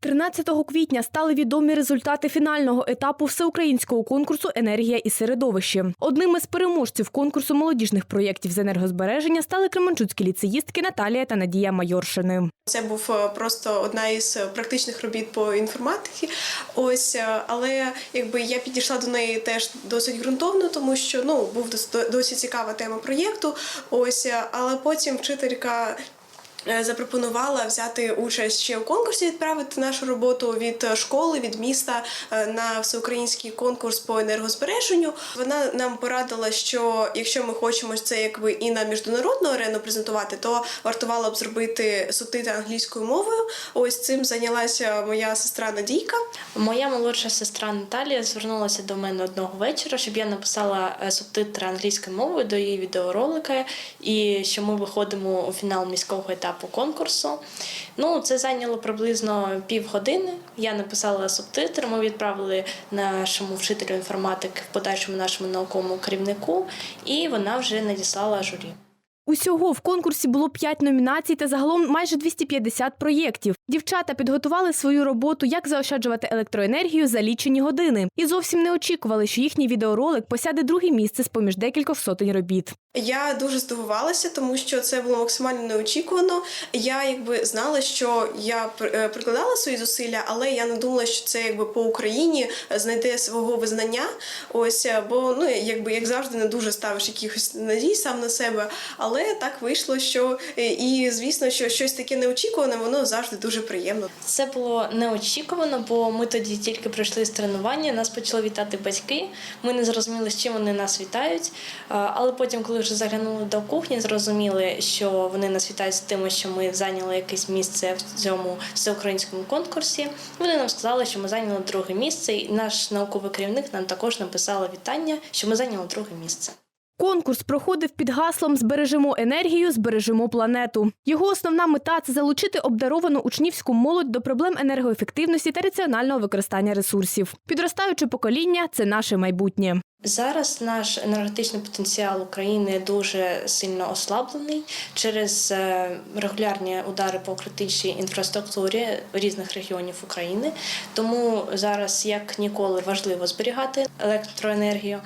13 квітня стали відомі результати фінального етапу всеукраїнського конкурсу Енергія і середовище. Одним із переможців конкурсу молодіжних проєктів з енергозбереження стали кременчуцькі ліцеїстки Наталія та Надія Майоршини. Це був е, просто одна із е, практичних робіт по інформатиці. Ось, е, але якби я підійшла до неї теж досить ґрунтовно, тому що ну був дос- досить цікава тема проєкту. Ось, але потім вчителька. Е, Запропонувала взяти участь ще у конкурсі, відправити нашу роботу від школи, від міста е, на всеукраїнський конкурс по енергозбереженню. Вона нам порадила, що якщо ми хочемо це якби і на міжнародну арену презентувати, то вартувало б зробити субтитри англійською мовою. Ось цим зайнялася моя сестра Надійка. Моя молодша сестра Наталія звернулася до мене одного вечора, щоб я написала е, субтитри англійською мовою до її відеоролика, і що ми виходимо у фінал міського етапу конкурсу. Ну, це зайняло приблизно півгодини. Я написала субтитри, ми відправили нашому вчителю інформатики, в подальшому нашому науковому керівнику, і вона вже надіслала журі. Усього в конкурсі було 5 номінацій та загалом майже 250 проєктів. Дівчата підготували свою роботу, як заощаджувати електроенергію за лічені години, і зовсім не очікували, що їхній відеоролик посяде друге місце з поміж декількох сотень робіт. Я дуже здивувалася, тому що це було максимально неочікувано. Я якби знала, що я е, прикладала свої зусилля, але я не думала, що це якби по Україні знайде свого визнання. Ось е, бо ну якби як завжди не дуже ставиш якихось надій сам на себе. Але так вийшло, що е, і звісно, що щось таке неочікуване, воно завжди дуже приємно. Це було неочікувано, бо ми тоді тільки прийшли з тренування. Нас почали вітати батьки. Ми не зрозуміли, з чим вони нас вітають. Але потім, коли вже заглянули до кухні, зрозуміли, що вони нас вітають з тим, що ми зайняли якесь місце в цьому всеукраїнському конкурсі. Вони нам сказали, що ми зайняли друге місце, і наш науковий керівник нам також написала вітання, що ми зайняли друге місце. Конкурс проходив під гаслом Збережемо енергію, збережемо планету. Його основна мета це залучити обдаровану учнівську молодь до проблем енергоефективності та раціонального використання ресурсів. Підростаюче покоління це наше майбутнє. Зараз наш енергетичний потенціал України дуже сильно ослаблений через е, регулярні удари по критичній інфраструктурі різних регіонів України. Тому зараз як ніколи важливо зберігати електроенергію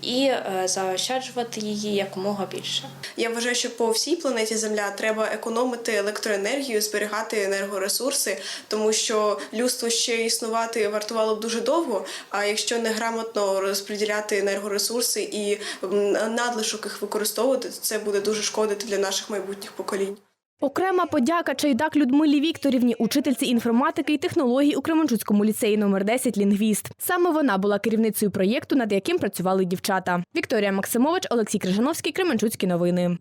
і е, заощаджувати її якомога більше. Я вважаю, що по всій планеті Земля треба економити електроенергію, зберігати енергоресурси, тому що людство ще існувати вартувало б дуже довго. А якщо неграмотно розподіляти енергоресурси і надлишок їх використовувати, це буде дуже шкодити для наших майбутніх поколінь. Окрема подяка Чайдак Людмилі Вікторівні, учительці інформатики і технологій у Кременчуцькому ліцеї номер 10 «Лінгвіст». Саме вона була керівницею проєкту, над яким працювали дівчата. Вікторія Максимович, Олексій Крижановський, Кременчуцькі новини.